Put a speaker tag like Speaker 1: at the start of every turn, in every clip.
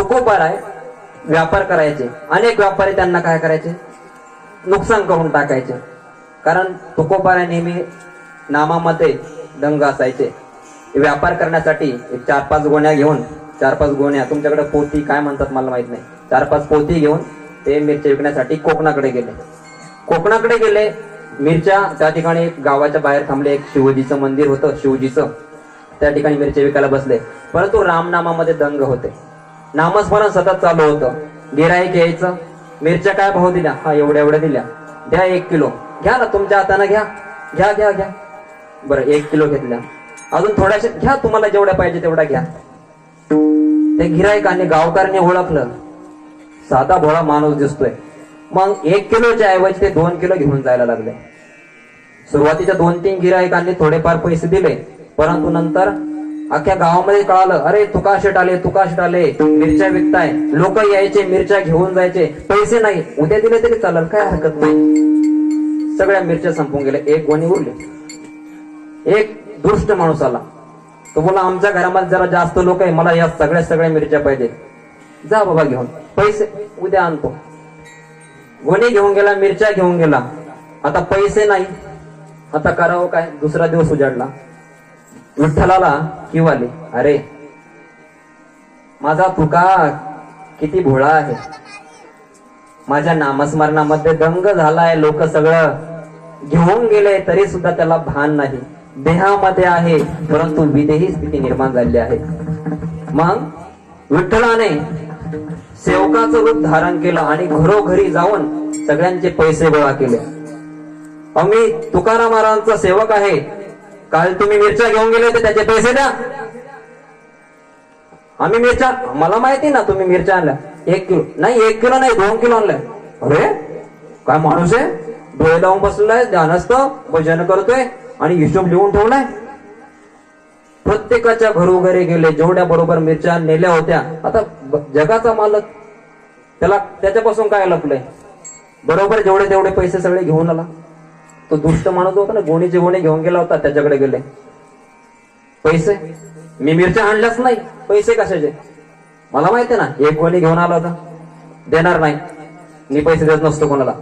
Speaker 1: तुकोपार आहे. व्यापार करायचे. अनेक व्यापारी त्यांना काय करायचे? नुकसान करून टाकायचे. कारण तुकोपारा नेहमी नामामध्ये दंग असायचे. व्यापार करण्यासाठी चार पाच गोण्या घेऊन चार पाच गोण्या तुमच्याकडे पोती काय म्हणतात मला माहीत नाही. चार पाच पोती घेऊन ते मिरच्या विकण्यासाठी कोकणाकडे गेले. कोकणाकडे गेले मिरच्या त्या ठिकाणी गावाच्या बाहेर थांबले एक शिवजीचं मंदिर होतं शिवजीचं. त्या ठिकाणी मिरच्या विकायला बसले. परंतु रामनामामध्ये दंग होते. नामस्मरण सतत चालू होतं. गिराईक यायचं. मिरच्या काय भाव दिल्या? हा एवढ्या एवढ्या दिल्या. द्या एक किलो. घ्या ना तुमच्या हाताने घ्या. घ्या घ्या घ्या. बरं एक किलो घेतल्या. अजून थोड्याशा घ्या तुम्हाला जेवढ्या पाहिजे तेवढ्या घ्या. ते गिराईकांनी गावकारने ओळखलं. साधा भोळा माणूस दिसतोय. मग एक किलोच्या ऐवजी ते दोन किलो घेऊन जायला लागले. सुरुवातीच्या दोन तीन गिराईकांनी थोडेफार पैसे दिले. परंतु नंतर अख्ख्या गावामध्ये कळालं अरे तुका शेट आले तुका शेट आले मिरच्या विकताय लोक यायचे मिरच्या घेऊन जायचे पैसे नाही उद्या दिले तरी चालेल काय हरकत नाही. सगळ्या मिरच्या संपून गेल्या एक गोणी उरली. एक दुष्ट माणूस आला. तो बोला आमच्या घरामध्ये जरा जास्त लोक आहे मला या सगळ्या सगळ्या मिरच्या पाहिजे. जा बाबा घेऊन पैसे उद्या आणतो. गोणी घेऊन गेला मिरच्या घेऊन गेला. आता पैसे नाही. आता करावं काय? दुसरा दिवस उजाडला. विठ्ठलाला किव आले? अरे माझा तुका किती भोळा आहे. माझ्या नामस्मरणामध्ये दंग झालाय लोक सगळं घेऊन गेले तरी सुद्धा त्याला भान नाही. देहामध्ये आहे परंतु विदेही स्थिती निर्माण झाली आहे. मग विठ्ठलाने सेवकाचं रूप धारण केलं आणि घरोघरी जाऊन सगळ्यांचे पैसे गोळा केले. आम्ही तुकाराम महाराजांचा सेवक आहे. काल तुम्ही मिरच्या घेऊन गेले होते त्याचे पैसे द्या. आम्ही मिरच्या मला माहिती ना तुम्ही मिरच्या आणल्या. एक किलो नाही एक किलो नाही दोन किलो आणलाय. अरे काय माणूस आहे? डोळे लावून बसलेला ध्यानस्थ भजन करतोय आणि हिशोब लिहून ठेवलाय. प्रत्येकाच्या घरोघरी गेले जेवढ्या बरोबर मिरच्या नेल्या होत्या. आता जगाचा मालक त्याला त्याच्यापासून काय लपलंय? बरोबर जेवढे तेवढे पैसे सगळे घेऊन आला. तो दुष्ट माणूस होता ना गोणीचे गोणे घेऊन गेला होता त्याच्याकडे गेले. पैसे? मी मिरच्या आणल्याच नाही. पैसे कशाचे? मला माहिती ना एक गोणी घेऊन आला होता. देणार नाही. मी पैसे देत नसतो कोणाला.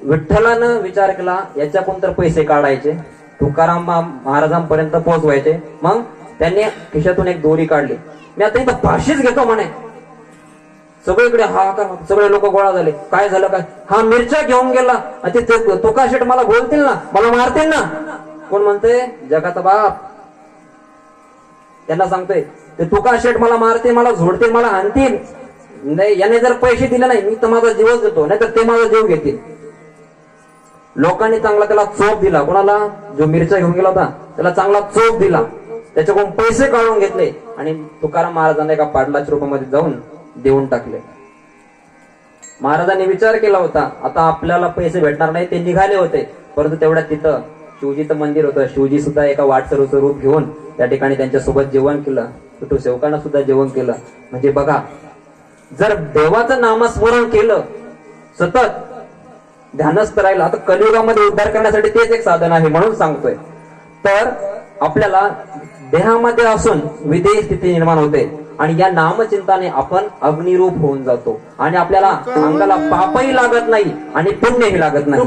Speaker 1: विठ्ठलानं विचार केला याच्याकडून तर पैसे काढायचे. तुकाराम महाराजांपर्यंत पोहोचवायचे. मग त्यांनी खिशातून एक दोरी काढली. मी आता इथं फाशीच घेतो म्हणे. सगळीकडे हा का सगळे लोक गोळा झाले. काय झालं काय? हा मिरच्या घेऊन गेला. आणि ते तुका शेट मला बोलतील ना मला मारतील ना. कोण म्हणते जगाचा बाप. त्यांना सांगते ते तुका शेट मला मारते मला झोडते मला आणतील. नाही याने जर पैसे दिले नाही मी तर माझा जीवच देतो नाहीतर ते माझा जीव घेतील. लोकांनी चांगला त्याला चोप दिला. कोणाला? जो मिरच्या घेऊन गेला होता त्याला चांगला चोप दिला. त्याच्याकडून पैसे काढून घेतले. आणि तुकाराम महाराजांना एका पाटलाच्या रूपामध्ये जाऊन देऊन टाकले. महाराजांनी विचार केला होता आता आपल्याला पैसे भेटणार नाही ते निघाले होते. परंतु तेवढ्या तिथं शिवजीचं मंदिर होतं. शिवजी सुद्धा एका वाटसरूचं रूप घेऊन त्या ठिकाणी त्यांच्यासोबत जेवण केलं. कुटुंब सेवकांना सुद्धा जेवण केलं. म्हणजे बघा जर देवाचं नामस्मरण केलं सतत ध्यानस्थ राहिलं आता कलियुगामध्ये उद्धार करण्यासाठी तेच एक साधन आहे म्हणून सांगतोय. तर आपल्याला देहामध्ये असून विधेय स्थिती निर्माण होते. आणि या नामचिंताने आपण अग्निरूप होऊन जातो. आणि आपल्याला अंगाला पापही लागत नाही आणि पुण्यही लागत नाही.